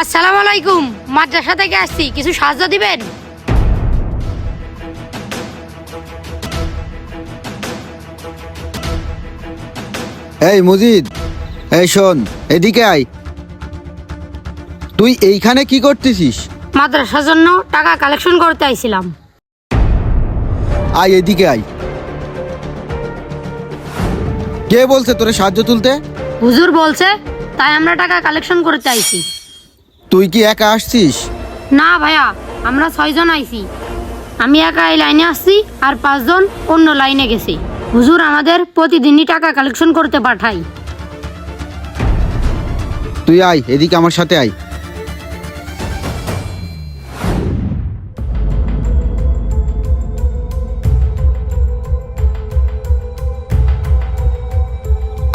আসসালামু আলাইকুম। মাদ্রাসা থেকে আসছি। কিছু সাহায্য দিবেন? এই মজিদ এই শোন এদিকে আয়। তুই এইখানে কি করতেছিস? মাদ্রাসার জন্য টাকা কালেকশন করতে আইছিলাম। আয় এদিকে আয়। কে বলছে তোরে সাহায্য তুলতে? হুজুর বলছে তাই আমরা টাকা কালেকশন করতে আইছি। তুই কি একা আসছিস? না ভাইয়া আমরা ছয়জন আইছি। আমি একা এই লাইনে আসছি আর পাঁচজন অন্য লাইনে গেছি। হুজুর আমাদের প্রতিদিনই টাকা কালেকশন করতে পাঠাই তুই আয় এদিকে আমার সাথে আয়।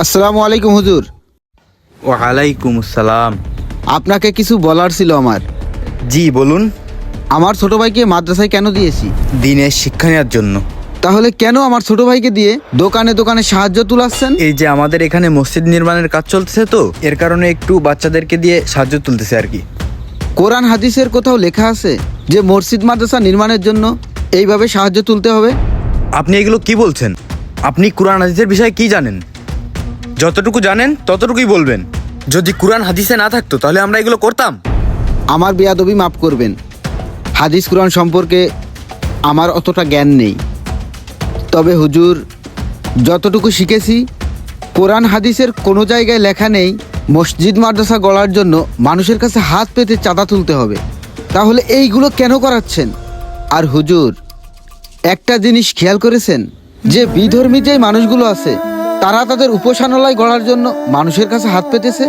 আসসালামু আলাইকুম হুজুর। ওয়ালাইকুম আসসালাম। আপনাকে কিছু বলার ছিল আমার। জি বলুন। আমার ছোট ভাইকে মাদ্রাসায় কেন দিয়েছি? দিনের শিক্ষা নেওয়ার জন্য। তাহলে কেন আমার ছোট ভাইকে দিয়ে দোকানে দোকানে সাহায্য তুলাচ্ছেন? এই যে আমাদের এখানে মসজিদ নির্মাণের কাজ চলতেছে তো এর কারণে একটু বাচ্চাদেরকে দিয়ে সাহায্য তুলতেছে আর কি। কোরআন হাদিসের কোথাও লেখা আছে যে মসজিদ মাদ্রাসা নির্মাণের জন্য এইভাবে সাহায্য তুলতে হবে? আপনি এগুলো কি বলছেন? আপনি কোরআন হাদিসের বিষয়ে কি জানেন? যতটুকু জানেন ততটুকুই বলবেন। যদি কোরআন হাদিসে না থাকতো, তাহলে আমরা এগুলো করতাম। আমার বেয়াদবি মাফ করবেন। হাদিস কোরআন সম্পর্কে আমার অতটা জ্ঞান নেই। তবে হুজুর, যতটুকু শিখেছি, কোরআন হাদিসের কোনো জায়গায় লেখা নেই, মসজিদ মাদ্রাসা গড়ার জন্য মানুষের কাছে হাত পেতে চাঁদা তুলতে হবে। তাহলে এইগুলো কেন করাচ্ছেন? আর হুজুর, একটা জিনিস খেয়াল করেছেন? যে বিধর্মী যে মানুষগুলো আছে তারা তাদের উপাসনালয় গড়ার জন্য মানুষের কাছে হাত পেতেছে।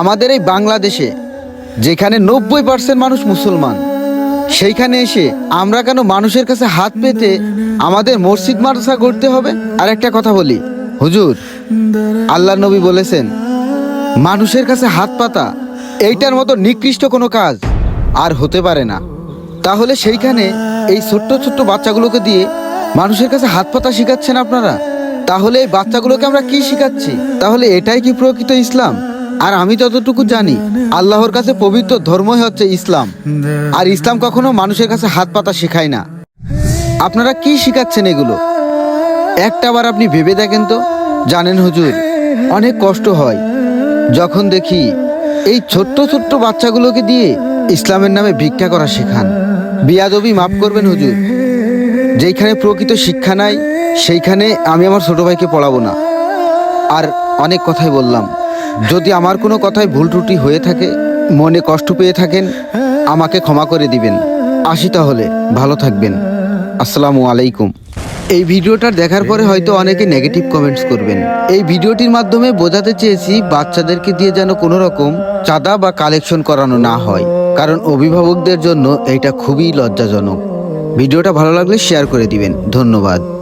আমাদের এই বাংলাদেশে, যেখানে নব্বই পার্সেন্ট মানুষ মুসলমান, সেইখানে এসে আমরা কেন মানুষের কাছে হাত পেতে আমাদের মসজিদ মাদ্রাসা করতে হবে? আর একটা কথা বলি। হুজুর, আল্লাহ নবী বলেছেন, মানুষের কাছে হাত পাতা, এইটার মতো নিকৃষ্ট কোনো কাজ আর হতে পারে না। তাহলে সেইখানে এই ছোট্ট ছোট্ট বাচ্চাগুলোকে দিয়ে মানুষের কাছে হাত পাতা শিখাচ্ছেন আপনারা? তাহলে এই বাচ্চাগুলোকে আমরা কি শিখাচ্ছি? তাহলে এটাই কি প্রকৃত ইসলাম? আর আমি যতটুকু জানি, আল্লাহর কাছে পবিত্র ধর্মই হচ্ছে ইসলাম। আর ইসলাম কখনো মানুষের কাছে হাত পাতা শেখায় না। আপনারা কি শিখাচ্ছেন এগুলো? একটাবার আপনি ভেবে দেখেন তো। জানেন হুজুর, অনেক কষ্ট হয়। যখন দেখি এই ছোট্ট ছোট্ট বাচ্চাগুলোকে দিয়ে ইসলামের নামে ভিক্ষা করা শেখান। বিয়াদবি মাফ করবেন হুজুর। যেইখানে প্রকৃত শিক্ষা নাই সেইখানে আমি আমার ছোট ভাইকে পড়াবো না। আর অনেক কথাই বললাম। যদি আমার কোনো কথায় ভুল ত্রুটি হয়ে থাকে, মনে কষ্ট পেয়ে থাকেন, আমাকে ক্ষমা করে দিবেন। আসি তাহলে। ভালো থাকবেন। আসসালামু আলাইকুম। এই ভিডিওটার দেখার পরে হয়তো অনেকে নেগেটিভ কমেন্টস করবেন। এই ভিডিওটির মাধ্যমে বোঝাতে চেয়েছি, বাচ্চাদেরকে দিয়ে যেন কোনো রকম চাঁদা বা কালেকশন করানো না হয়। কারণ অভিভাবকদের জন্য এটা খুবই লজ্জাজনক। ভিডিওটা ভালো লাগলে শেয়ার করে দিবেন। ধন্যবাদ।